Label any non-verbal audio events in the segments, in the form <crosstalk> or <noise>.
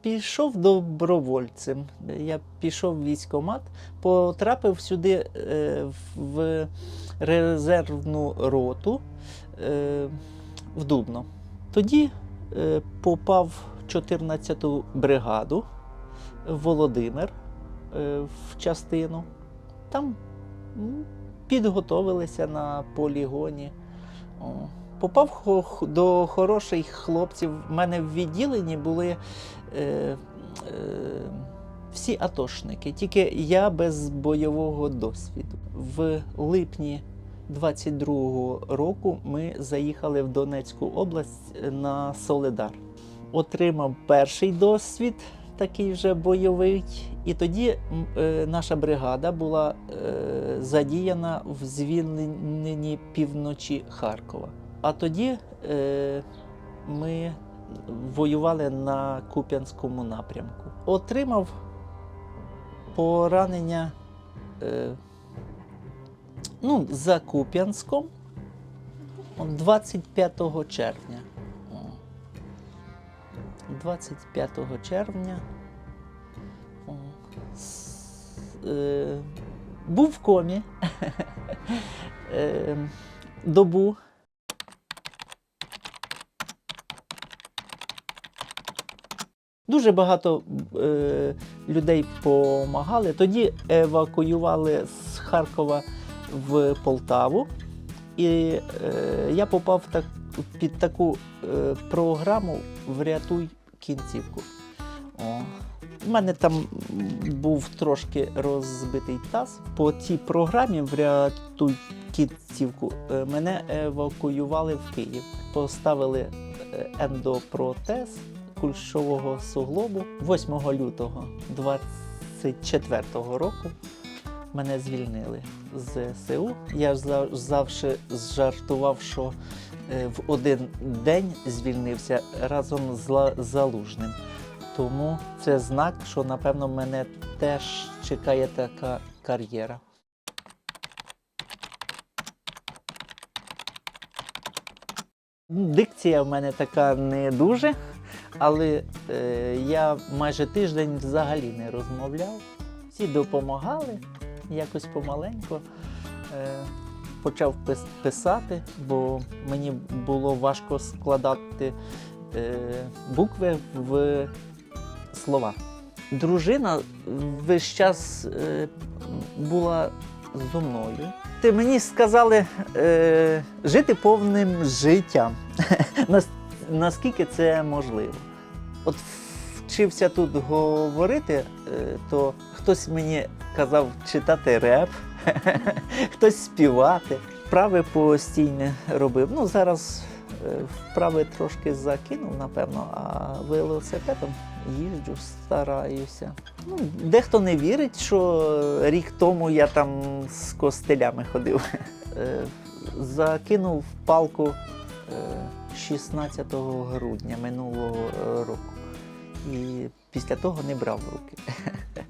Пішов добровольцем. Я пішов в військкомат, потрапив сюди е, в резервну роту е, в Дубно. Тоді е, попав в 14-ту бригаду в Володимир в частину. Там підготовилися на полігоні. Попав до хороших хлопців. У мене в відділенні були е, е, всі атошники, тільки я без бойового досвіду. В липні 22-го року ми заїхали в Донецьку область на Соледар. Отримав перший досвід, такий вже бойовий. І тоді е, наша бригада була е, задіяна в звільненні півночі Харкова. А тоді е, ми воювали на Куп'янському напрямку. Отримав поранення е, ну, за Куп'янськом 25 червня. О. 25 червня. Е, був в комі <laughs> е, добу. Дуже багато е, людей допомагали. Тоді евакуювали з Харкова в Полтаву. І е, я попав так, під таку е, програму Врятуй кінцівку. О. У мене там був трошки розбитий таз. По цій програмі Врятуй кінцівку е, мене евакуювали в Київ. Поставили е, ендопротез кульшового суглобу 8 лютого 24 року. Мене звільнили з ЗСУ. Я завжди жартував, що е, в один день звільнився разом з залужним. Тому це знак, що напевно мене теж чекає така кар'єра. Дикція в мене така не дуже, але е, я майже тиждень взагалі не розмовляв. Всі допомагали якось помаленько. Е, почав пис- писати, бо мені було важко складати е, букви в слова. Дружина весь час е, була зо мною. Ти мені сказали е, жити повним життям. <laughs> Нас- Наскільки це можливо? От вчився тут говорити, е, то хтось мені казав читати реп, <laughs> хтось співати. Вправи постійно робив. Ну, зараз е, вправи трошки закинув, напевно, а велосипедом їжджу, стараюся. Ну, дехто не вірить, що рік тому я там з костелями ходив. <laughs> Е, Закинув палку 16 грудня минулого е, року. І після того не брав в руки. <laughs>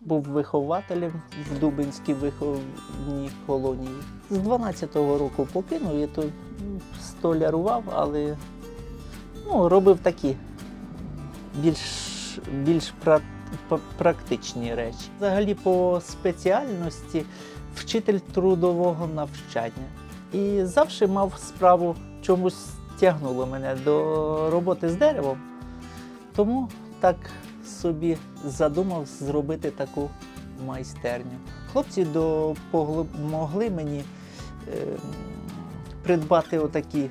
Був вихователем в Дубинській виховній колонії. З 12-го року покинув, я м, столярував, але ну, робив такі більш, більш практичні речі. Взагалі по спеціальності вчитель трудового навчання. І завжди мав справу чомусь тягнуло мене до роботи з деревом. Тому так собі задумав зробити таку майстерню. Хлопці допомогли мені е, придбати отакі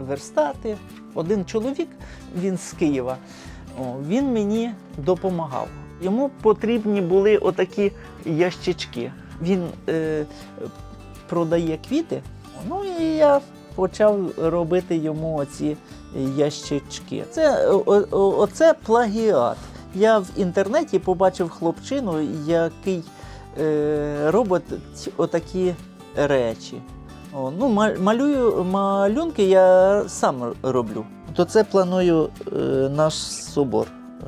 верстати. Один чоловік, він з Києва, він мені допомагав. Йому потрібні були отакі ящички. Він е, продає квіти. Ну і я почав робити йому оці ящички. Це о- оце плагіат. Я в інтернеті побачив хлопчину, який е, робить отакі речі. О, ну, ма- малюю малюнки я сам роблю. То це планую е, наш собор е,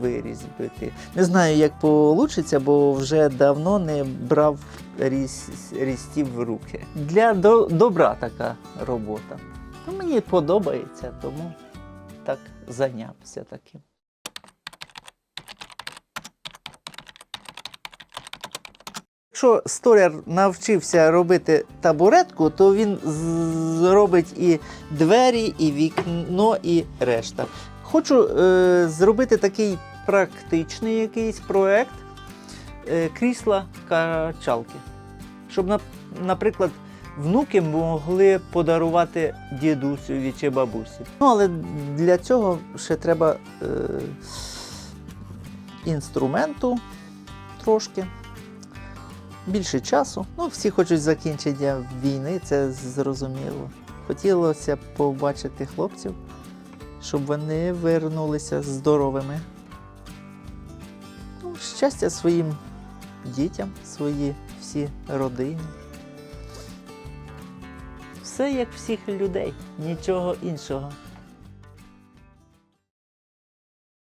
вирізбити. Не знаю, як вийде, бо вже давно не брав різ, різтів в руки. Для до, добра така робота. Ну, мені подобається, тому так зайнявся таким. Якщо столяр навчився робити табуретку, то він зробить і двері, і вікно, і решта. Хочу е, зробити такий практичний якийсь проект е, крісла качалки. Щоб, нап- наприклад, внуки могли подарувати дідусеві чи бабусі. Ну, але для цього ще треба е, інструменту трошки більше часу. Ну, всі хочуть закінчення війни, це зрозуміло. Хотілося побачити хлопців, щоб вони вернулися здоровими. Ну, щастя своїм дітям, своїй всі родині. Все як всіх людей, нічого іншого.